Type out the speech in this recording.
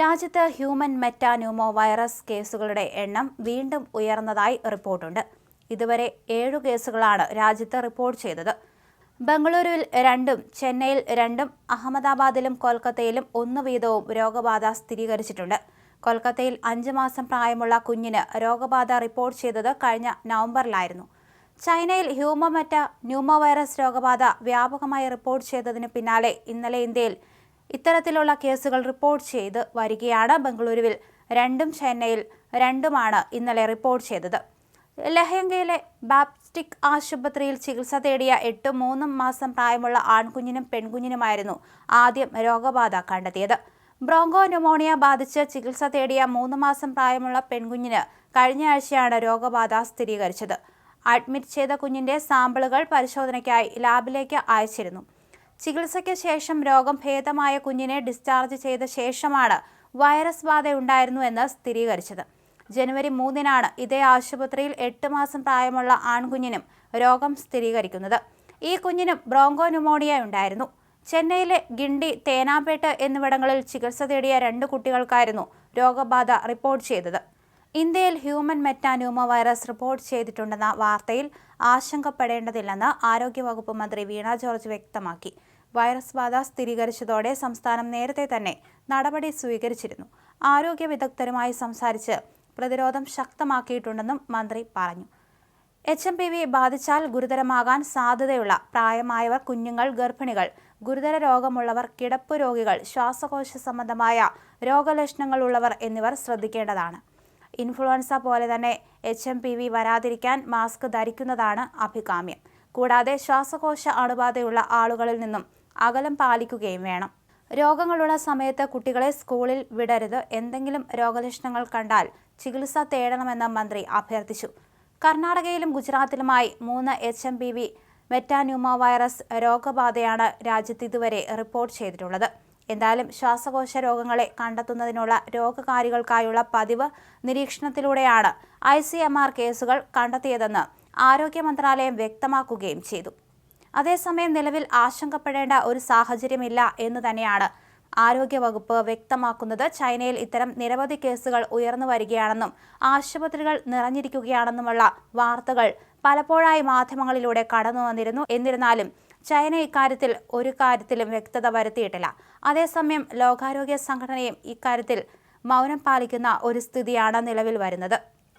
രാജ്യത്ത് human മെറ്റാന്യൂമോ virus കേസുകളുടെ എണ്ണം വീണ്ടും ഉയർന്നതായി റിപ്പോർട്ടുണ്ട്. ഇതുവരെ ഏഴു കേസുകളാണ് രാജ്യത്ത് റിപ്പോർട്ട് ചെയ്തത്. ബംഗളൂരുവിൽ രണ്ടും ചെന്നൈയിൽ രണ്ടും അഹമ്മദാബാദിലും കൊൽക്കത്തയിലും ഒന്ന് വീതവും രോഗബാധ സ്ഥിരീകരിച്ചിട്ടുണ്ട്. കൊൽക്കത്തയിൽ അഞ്ച് മാസം പ്രായമുള്ള കുഞ്ഞിന് രോഗബാധ റിപ്പോർട്ട് ചെയ്തത് കഴിഞ്ഞ നവംബറിലായിരുന്നു. ചൈനയിൽ ഹ്യൂമോമെറ്റ ന്യൂമോ വൈറസ് രോഗബാധ വ്യാപകമായി റിപ്പോർട്ട് ചെയ്തതിന് പിന്നാലെ ഇന്നലെ ഇന്ത്യയിൽ ഇത്തരത്തിലുള്ള കേസുകൾ റിപ്പോർട്ട് ചെയ്ത് വരികയാണ് ബംഗളൂരുവിൽ. രണ്ടും ചെന്നൈയിൽ രണ്ടുമാണ് ഇന്നലെ റിപ്പോർട്ട് ചെയ്തത്. ലഹങ്കയിലെ ബാപ്റ്റിക് ആശുപത്രിയിൽ ചികിത്സ തേടിയ എട്ടും മൂന്നും മാസം പ്രായമുള്ള ആൺകുഞ്ഞിനും പെൺകുഞ്ഞിനുമായിരുന്നു ആദ്യം രോഗബാധ കണ്ടെത്തിയത്. ബ്രോങ്കോ ന്യൂമോണിയ ബാധിച്ച് ചികിത്സ തേടിയ മൂന്ന് മാസം പ്രായമുള്ള പെൺകുഞ്ഞിന് കഴിഞ്ഞ ആഴ്ചയാണ് രോഗബാധ സ്ഥിരീകരിച്ചത്. അഡ്മിറ്റ് ചെയ്ത കുഞ്ഞിന്റെ സാമ്പിളുകൾ പരിശോധനയ്ക്കായി ലാബിലേക്ക് അയച്ചിരുന്നു. ചികിത്സയ്ക്ക് ശേഷം രോഗം ഭേദമായ കുഞ്ഞിനെ ഡിസ്ചാർജ് ചെയ്ത ശേഷമാണ് വൈറസ് ബാധയുണ്ടായിരുന്നുവെന്ന് സ്ഥിരീകരിച്ചത്. ജനുവരി മൂന്നിനാണ് ഇതേ ആശുപത്രിയിൽ എട്ട് മാസം പ്രായമുള്ള ആൺകുഞ്ഞിനും രോഗം സ്ഥിരീകരിക്കുന്നത്. ഈ കുഞ്ഞിനും ബ്രോങ്കോ ന്യൂമോണിയ ഉണ്ടായിരുന്നു. ചെന്നൈയിലെ ഗിണ്ടി തേനാപേട്ട് എന്നിവിടങ്ങളിൽ ചികിത്സ തേടിയ രണ്ട് കുട്ടികൾക്കായിരുന്നു രോഗബാധ റിപ്പോർട്ട് ചെയ്തത്. ഇന്ത്യയിൽ ഹ്യൂമൻ മെറ്റാന്യൂമ വൈറസ് റിപ്പോർട്ട് ചെയ്തിട്ടുണ്ടെന്ന വാർത്തയിൽ ആശങ്കപ്പെടേണ്ടതില്ലെന്ന് ആരോഗ്യവകുപ്പ് മന്ത്രി വീണ ജോർജ് വ്യക്തമാക്കി. വൈറസ് ബാധ സ്ഥിരീകരിച്ചതോടെ സംസ്ഥാനം നേരത്തെ തന്നെ നടപടി സ്വീകരിച്ചിരുന്നു. ആരോഗ്യ വിദഗ്ധരുമായി സംസാരിച്ച് പ്രതിരോധം ശക്തമാക്കിയിട്ടുണ്ടെന്നും മന്ത്രി പറഞ്ഞു. എച്ച് എം പി വി ബാധിച്ചാൽ ഗുരുതരമാകാൻ സാധ്യതയുള്ള പ്രായമായവർ കുഞ്ഞുങ്ങൾ ഗർഭിണികൾ ഗുരുതര രോഗമുള്ളവർ കിടപ്പ് രോഗികൾ ശ്വാസകോശ സംബന്ധമായ രോഗലക്ഷണങ്ങൾ ഉള്ളവർ എന്നിവർ ശ്രദ്ധിക്കേണ്ടതാണ്. ഇൻഫ്ലുവൻസ പോലെ തന്നെ എച്ച് എം പി വി വരാതിരിക്കാൻ മാസ്ക് ധരിക്കുന്നതാണ് അഭികാമ്യം. കൂടാതെ ശ്വാസകോശ അണുബാധയുള്ള ആളുകളിൽ നിന്നും അകലം പാലിക്കുകയും വേണം. രോഗങ്ങളുള്ള സമയത്ത് കുട്ടികളെ സ്കൂളിൽ വിടരുത്. എന്തെങ്കിലും രോഗലക്ഷണങ്ങൾ കണ്ടാൽ ചികിത്സ തേടണമെന്ന് മന്ത്രി അഭ്യർത്ഥിച്ചു. കർണാടകയിലും ഗുജറാത്തിലുമായി മൂന്ന് H M P V metapneumovirus രോഗബാധയാണ് രാജ്യത്ത് ഇതുവരെ റിപ്പോർട്ട് ചെയ്തിട്ടുള്ളത്. എന്തായാലും ശ്വാസകോശ രോഗങ്ങളെ കണ്ടെത്തുന്നതിനുള്ള രോഗകാരികൾക്കായുള്ള പതിവ് നിരീക്ഷണത്തിലൂടെയാണ് ഐ കേസുകൾ കണ്ടെത്തിയതെന്ന് ആരോഗ്യ മന്ത്രാലയം വ്യക്തമാക്കുകയും ചെയ്തു. അതേസമയം നിലവിൽ ആശങ്കപ്പെടേണ്ട ഒരു സാഹചര്യമില്ല എന്ന് തന്നെയാണ് ആരോഗ്യവകുപ്പ് വ്യക്തമാക്കുന്നത്. ചൈനയിൽ ഇത്തരം നിരവധി കേസുകൾ ഉയർന്നു വരികയാണെന്നും ആശുപത്രികൾ നിറഞ്ഞിരിക്കുകയാണെന്നുമുള്ള വാർത്തകൾ പലപ്പോഴായി മാധ്യമങ്ങളിലൂടെ കടന്നു വന്നിരുന്നു. എന്നിരുന്നാലും ചൈന ഇക്കാര്യത്തിൽ ഒരു കാര്യത്തിലും വ്യക്തത വരുത്തിയിട്ടില്ല. അതേസമയം ലോകാരോഗ്യ സംഘടനയും ഇക്കാര്യത്തിൽ മൗനം പാലിക്കുന്ന ഒരു സ്ഥിതിയാണ് നിലവിൽ വരുന്നത്.